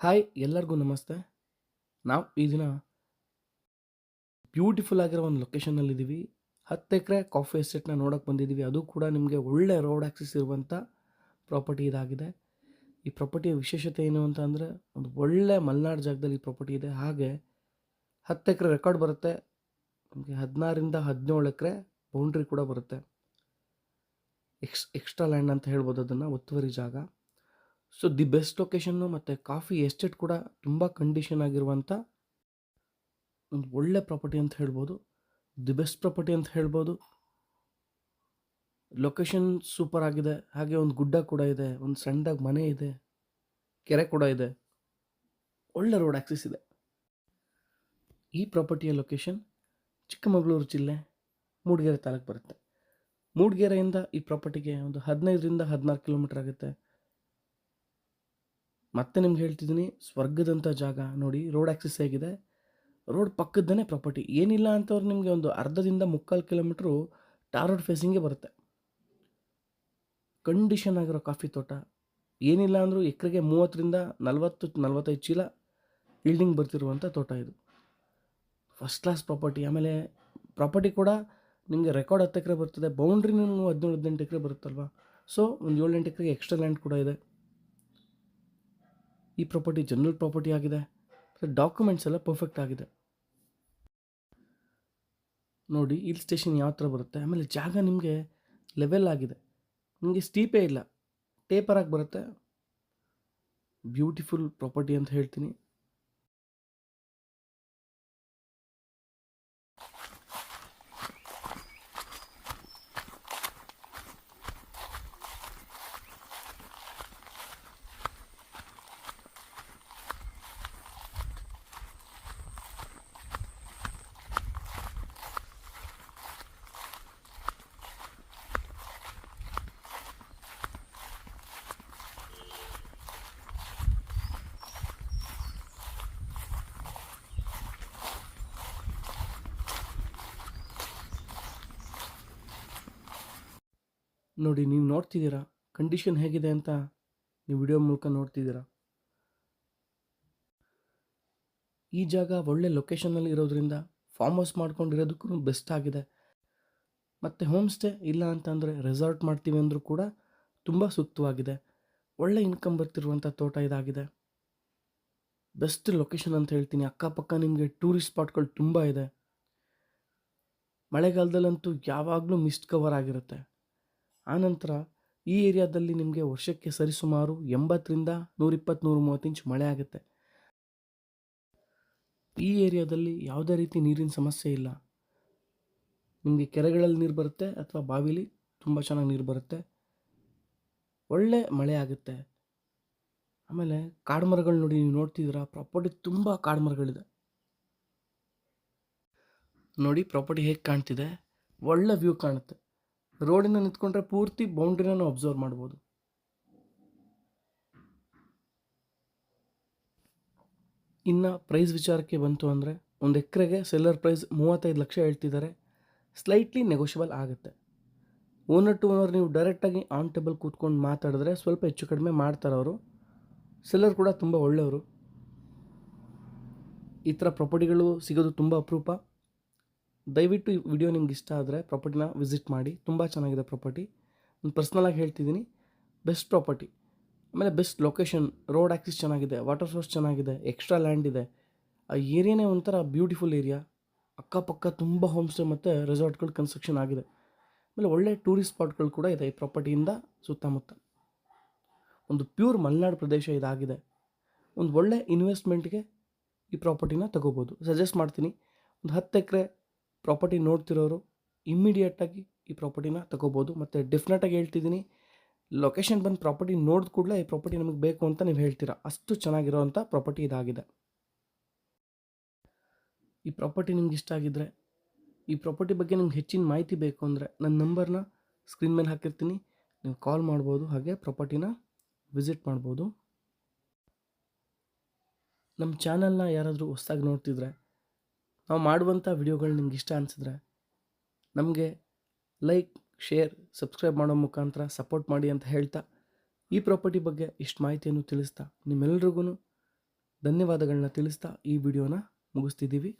Hi, ಎಲ್ಲರಿಗೂ ನಮಸ್ತೆ. ನಾವು ಈ ದಿನ ಬ್ಯೂಟಿಫುಲ್ ಆಗಿರೋ ಒಂದು ಲೊಕೇಶನ್ನಲ್ಲಿದ್ದೀವಿ ಹತ್ತು ಎಕರೆ ಕಾಫಿ ಎಸ್ಟೇಟ್ನ ನೋಡೋಕೆ ಬಂದಿದ್ದೀವಿ ಅದು ಕೂಡ ನಿಮಗೆ ಒಳ್ಳೆ ರೋಡ್ ಆ್ಯಕ್ಸಸ್ ಇರುವಂಥ ಪ್ರಾಪರ್ಟಿ ಇದಾಗಿದೆ. ಈ ಪ್ರಾಪರ್ಟಿಯ ವಿಶೇಷತೆ ಏನು ಅಂತ ಅಂದರೆ, ಒಂದು ಒಳ್ಳೆ ಮಲೆನಾಡು ಜಾಗದಲ್ಲಿ ಈ ಪ್ರಾಪರ್ಟಿ ಇದೆ. ಹಾಗೆ ಹತ್ತು ಎಕರೆ ರೆಕಾರ್ಡ್ ಬರುತ್ತೆ. ನಮಗೆ ಹದಿನಾರಿಂದ ಹದಿನೇಳು ಎಕರೆ ಬೌಂಡ್ರಿ ಕೂಡ ಬರುತ್ತೆ. ಎಕ್ಸ್, ಎಕ್ಸ್ಟ್ರಾ ಲ್ಯಾಂಡ್ ಅಂತ ಹೇಳ್ಬೋದು ಅದನ್ನು, ಒತ್ತುವರಿ ಜಾಗ. ಸೊ ದಿ ಬೆಸ್ಟ್ ಲೊಕೇಶನ್ನು ಮತ್ತು ಕಾಫಿ ಎಸ್ಟೇಟ್ ಕೂಡ ತುಂಬ ಕಂಡೀಷನ್ ಆಗಿರುವಂಥ ಒಂದು ಒಳ್ಳೆ ಪ್ರಾಪರ್ಟಿ ಅಂತ ಹೇಳ್ಬೋದು. ದಿ ಬೆಸ್ಟ್ ಪ್ರಾಪರ್ಟಿ ಅಂತ ಹೇಳ್ಬೋದು. ಲೊಕೇಶನ್ ಸೂಪರ್ ಆಗಿದೆ. ಹಾಗೆ ಒಂದು ಗುಡ್ಡ ಕೂಡ ಇದೆ. ಒಂದು ಸಣ್ಣದಾಗಿ ಮನೆ ಇದೆ. ಕೆರೆ ಕೂಡ ಇದೆ. ಒಳ್ಳೆ ರೋಡ್ ಆಕ್ಸಿಸ್ ಇದೆ. ಈ ಪ್ರಾಪರ್ಟಿಯ ಲೊಕೇಶನ್ ಚಿಕ್ಕಮಗಳೂರು ಜಿಲ್ಲೆ ಮೂಡಿಗೆರೆ ತಾಲೂಕು ಬರುತ್ತೆ. ಮೂಡಿಗೆರೆಯಿಂದ ಈ ಪ್ರಾಪರ್ಟಿಗೆ ಒಂದು ಹದಿನೈದರಿಂದ ಹದಿನಾರು ಕಿಲೋಮೀಟರ್ ಆಗುತ್ತೆ. ಮತ್ತೆ ನಿಮ್ಗೆ ಹೇಳ್ತಿದ್ದೀನಿ ಸ್ವರ್ಗದಂಥ ಜಾಗ ನೋಡಿ ರೋಡ್ ಆಕ್ಸಿಸ್ ಆಗಿದೆ ರೋಡ್ ಪಕ್ಕದನೇ ಪ್ರಾಪರ್ಟಿ ಏನಿಲ್ಲ ಅಂತವ್ರು ನಿಮಗೆ ಒಂದು ಅರ್ಧದಿಂದ ಮುಕ್ಕಾಲು ಕಿಲೋಮೀಟ್ರು ಟಾರ್ ರೋಡ್ ಫೇಸಿಂಗೇ ಬರುತ್ತೆ. ಕಂಡೀಷನ್ ಆಗಿರೋ ಕಾಫಿ ತೋಟ. ಏನಿಲ್ಲ ಅಂದರೂ ಎಕರೆಗೆ ಮೂವತ್ತರಿಂದ ನಲವತ್ತು, ನಲವತ್ತೈದು ಚೀಲ ಈಲ್ಡಿಂಗ್ ಬರ್ತಿರುವಂಥ ತೋಟ ಇದು. ಫಸ್ಟ್ ಕ್ಲಾಸ್ ಪ್ರಾಪರ್ಟಿ ಆಮೇಲೆ ಪ್ರಾಪರ್ಟಿ ಕೂಡ ನಿಮಗೆ ರೆಕಾರ್ಡ್ ಹತ್ತು ಎಕರೆ ಬರ್ತದೆ. ಬೌಂಡ್ರಿ ನಿಮ್ಗೆ ಹದಿನೇಳು, ಹದಿನೆಂಟು ಎಕರೆ ಬರುತ್ತಲ್ವ? ಸೊ ಒಂದು ಏಳೆಂಟು ಎಕರೆಗೆ ಎಕ್ಸ್ಟ್ರಾ ಲ್ಯಾಂಡ್ ಕೂಡ ಇದೆ. ಈ ಪ್ರಾಪರ್ಟಿ ಜನರಲ್ ಪ್ರಾಪರ್ಟಿ ಆಗಿದೆ. ಡಾಕ್ಯುಮೆಂಟ್ಸ್ ಎಲ್ಲ ಪರ್ಫೆಕ್ಟ್ ಆಗಿದೆ. ನೋಡಿ ಹಿಲ್ ಸ್ಟೇಷನ್ ಯಾವ ಥರ ಬರುತ್ತೆ? ಆಮೇಲೆ ಜಾಗ ನಿಮಗೆ ಲೆವೆಲ್ ಆಗಿದೆ. ನಿಮಗೆ ಸ್ಟೀಪೇ ಇಲ್ಲ. ಟೇಪರಾಗಿ ಬರುತ್ತೆ. ಬ್ಯೂಟಿಫುಲ್ ಪ್ರಾಪರ್ಟಿ ಅಂತ ಹೇಳ್ತೀನಿ. ನೋಡಿ, ನೀವು ನೋಡ್ತಿದ್ದೀರಾ? ಕಂಡೀಷನ್ ಹೇಗಿದೆ ಅಂತ ನೀವು ವಿಡಿಯೋ ಮೂಲಕ ನೋಡ್ತಿದ್ದೀರಾ? ಈ ಜಾಗ ಒಳ್ಳೆ ಲೊಕೇಶನಲ್ಲಿ ಇರೋದ್ರಿಂದ ಫಾರ್ಮ್ ಹೌಸ್ ಮಾಡ್ಕೊಂಡಿರೋದಕ್ಕೂ ಬೆಸ್ಟ್ ಆಗಿದೆ. ಮತ್ತು ಹೋಮ್ ಸ್ಟೇ ಇಲ್ಲ ಅಂತಂದರೆ ರೆಸಾರ್ಟ್ ಮಾಡ್ತೀವಿ ಅಂದರೂ ಕೂಡ ತುಂಬ ಸೂಕ್ತವಾಗಿದೆ. ಒಳ್ಳೆ ಇನ್ಕಮ್ ಬರ್ತಿರುವಂಥ ತೋಟ ಇದಾಗಿದೆ. ಬೆಸ್ಟ್ ಲೊಕೇಶನ್ ಅಂತ ಹೇಳ್ತೀನಿ. ಅಕ್ಕಪಕ್ಕ ನಿಮಗೆ ಟೂರಿಸ್ಟ್ ಸ್ಪಾಟ್ಗಳು ತುಂಬ ಇದೆ. ಮಳೆಗಾಲದಲ್ಲಂತೂ ಯಾವಾಗಲೂ ಮಿಸ್ಟ್ ಕವರ್ ಆಗಿರುತ್ತೆ. ಆನಂತರ ಈ ಏರಿಯಾದಲ್ಲಿ ನಿಮಗೆ ವರ್ಷಕ್ಕೆ ಸರಿಸುಮಾರು ಎಂಬತ್ತರಿಂದ ನೂರಿಪ್ಪತ್ತು ನೂರು ಮೂವತ್ತು ಇಂಚ್ ಮಳೆ ಆಗುತ್ತೆ. ಈ ಏರಿಯಾದಲ್ಲಿ ಯಾವುದೇ ರೀತಿ ನೀರಿನ ಸಮಸ್ಯೆ ಇಲ್ಲ. ನಿಮಗೆ ಕೆರೆಗಳಲ್ಲಿ ನೀರು ಬರುತ್ತೆ ಅಥವಾ ಬಾವಿಲಿ ತುಂಬ ಚೆನ್ನಾಗಿ ನೀರು ಬರುತ್ತೆ. ಒಳ್ಳೆ ಮಳೆ ಆಗುತ್ತೆ. ಆಮೇಲೆ ಕಾಡು ಮರಗಳು ನೋಡಿ ನೀವು ನೋಡ್ತಿದ್ದೀರಾ ಪ್ರಾಪರ್ಟಿ ತುಂಬ ಕಾಡು ಮರಗಳಿದೆ. ನೋಡಿ ಪ್ರಾಪರ್ಟಿ ಹೇಗೆ ಕಾಣ್ತಿದೆ, ಒಳ್ಳೆ ವ್ಯೂ ಕಾಣುತ್ತೆ. ರೋಡಿನ ನಿಂತ್ಕೊಂಡ್ರೆ ಪೂರ್ತಿ ಬೌಂಡ್ರಿನ ಅಬ್ಸರ್ವ್ ಮಾಡ್ಬೋದು. ಇನ್ನು ಪ್ರೈಸ್ ವಿಚಾರಕ್ಕೆ ಬಂತು ಅಂದರೆ ಒಂದು ಎಕರೆಗೆ ಸೆಲ್ಲರ್ ಪ್ರೈಸ್ ಮೂವತ್ತೈದು ಲಕ್ಷ ಹೇಳ್ತಿದ್ದಾರೆ. ಸ್ಲೈಟ್ಲಿ ನೆಗೋಷಿಯಬಲ್ ಆಗುತ್ತೆ. ಓನರ್ ಟು ಓನರ್ ನೀವು ಡೈರೆಕ್ಟಾಗಿ ಆನ್ ಟೇಬಲ್ ಕೂತ್ಕೊಂಡು ಮಾತಾಡಿದ್ರೆ ಸ್ವಲ್ಪ ಹೆಚ್ಚು ಕಡಿಮೆ ಮಾಡ್ತಾರೆ ಅವರು. ಸೆಲ್ಲರ್ ಕೂಡ ತುಂಬ ಒಳ್ಳೆಯವರು. ಈ ಥರ ಪ್ರಾಪರ್ಟಿಗಳು ಸಿಗೋದು ತುಂಬ ಅಪರೂಪ. ದಯವಿಟ್ಟು ಈ ವಿಡಿಯೋ ನಿಮ್ಗೆ ಇಷ್ಟ ಆದರೆ ಪ್ರಾಪರ್ಟಿನ ವಿಸಿಟ್ ಮಾಡಿ. ತುಂಬ ಚೆನ್ನಾಗಿದೆ ಪ್ರಾಪರ್ಟಿ ನಾನು ಪರ್ಸ್ನಲಾಗಿ ಹೇಳ್ತಿದ್ದೀನಿ ಬೆಸ್ಟ್ ಪ್ರಾಪರ್ಟಿ ಆಮೇಲೆ ಬೆಸ್ಟ್ ಲೊಕೇಶನ್ ರೋಡ್ ಆ್ಯಕ್ಸಿಸ್ ಚೆನ್ನಾಗಿದೆ. ವಾಟರ್ ಸೋರ್ಸ್ ಚೆನ್ನಾಗಿದೆ. ಎಕ್ಸ್ಟ್ರಾ ಲ್ಯಾಂಡ್ ಇದೆ. ಆ ಏರಿಯಾನೇ ಒಂಥರ ಬ್ಯೂಟಿಫುಲ್ ಏರಿಯಾ ಅಕ್ಕಪಕ್ಕ ತುಂಬ ಹೋಮ್ ಸ್ಟೇ ಮತ್ತು ರೆಸಾರ್ಟ್ಗಳು ಕನ್ಸ್ಟ್ರಕ್ಷನ್ ಆಗಿದೆ. ಆಮೇಲೆ ಒಳ್ಳೆ ಟೂರಿಸ್ಟ್ ಸ್ಪಾಟ್ಗಳು ಕೂಡ ಇದೆ ಈ ಪ್ರಾಪರ್ಟಿಯಿಂದ ಸುತ್ತಮುತ್ತ. ಒಂದು ಪ್ಯೂರ್ ಮಲೆನಾಡು ಪ್ರದೇಶ ಇದಾಗಿದೆ. ಒಂದು ಒಳ್ಳೆ ಇನ್ವೆಸ್ಟ್ಮೆಂಟ್ಗೆ ಈ ಪ್ರಾಪರ್ಟಿನ ತಗೋಬೋದು. ಸಜೆಸ್ಟ್ ಮಾಡ್ತೀನಿ. ಒಂದು ಹತ್ತು ಎಕರೆ ಪ್ರಾಪರ್ಟಿ ನೋಡ್ತಿರೋರು ಇಮ್ಮಿಡಿಯೇಟಾಗಿ ಈ ಪ್ರಾಪರ್ಟಿನ ತಗೋಬೋದು. ಮತ್ತು ಡೆಫಿನೆಟಾಗಿ ಹೇಳ್ತಿದ್ದೀನಿ ಲೊಕೇಶನ್ ಬಂದು ಪ್ರಾಪರ್ಟಿ ನೋಡಿದ ಕೂಡಲೇ ಈ ಪ್ರಾಪರ್ಟಿ ನಮಗೆ ಬೇಕು ಅಂತ ನೀವು ಹೇಳ್ತೀರಾ? ಅಷ್ಟು ಚೆನ್ನಾಗಿರೋವಂಥ ಪ್ರಾಪರ್ಟಿ ಇದಾಗಿದೆ. ಈ ಪ್ರಾಪರ್ಟಿ ನಿಮ್ಗೆ ಇಷ್ಟ ಆಗಿದ್ದರೆ ಈ ಪ್ರಾಪರ್ಟಿ ಬಗ್ಗೆ ನಿಮ್ಗೆ ಹೆಚ್ಚಿನ ಮಾಹಿತಿ ಬೇಕು ಅಂದರೆ ನನ್ನ ನಂಬರ್ನ ಸ್ಕ್ರೀನ್ ಮೇಲೆ ಹಾಕಿರ್ತೀನಿ. ನೀವು ಕಾಲ್ ಮಾಡ್ಬೋದು, ಹಾಗೆ ಪ್ರಾಪರ್ಟಿನ ವಿಸಿಟ್ ಮಾಡ್ಬೋದು. ನಮ್ಮ ಚಾನಲ್ನ ಯಾರಾದರೂ ಹೊಸ್ದಾಗಿ ನೋಡ್ತಿದ್ರೆ ನಾವು ಮಾಡುವಂಥ ವಿಡಿಯೋಗಳು ನಿಮ್ಗೆ ಇಷ್ಟ ಅನಿಸಿದ್ರೆ ನಮಗೆ ಲೈಕ್, ಶೇರ್, ಸಬ್ಸ್ಕ್ರೈಬ್ ಮಾಡೋ ಮುಖಾಂತರ ಸಪೋರ್ಟ್ ಮಾಡಿ ಅಂತ ಹೇಳ್ತಾ ಈ ಪ್ರಾಪರ್ಟಿ ಬಗ್ಗೆ ಇಷ್ಟು ಮಾಹಿತಿಯನ್ನು ತಿಳಿಸ್ತಾ ನಿಮ್ಮೆಲ್ರಿಗೂ ಧನ್ಯವಾದಗಳನ್ನ ತಿಳಿಸ್ತಾ ಈ ವಿಡಿಯೋನ ಮುಗಿಸ್ತಿದ್ದೀವಿ.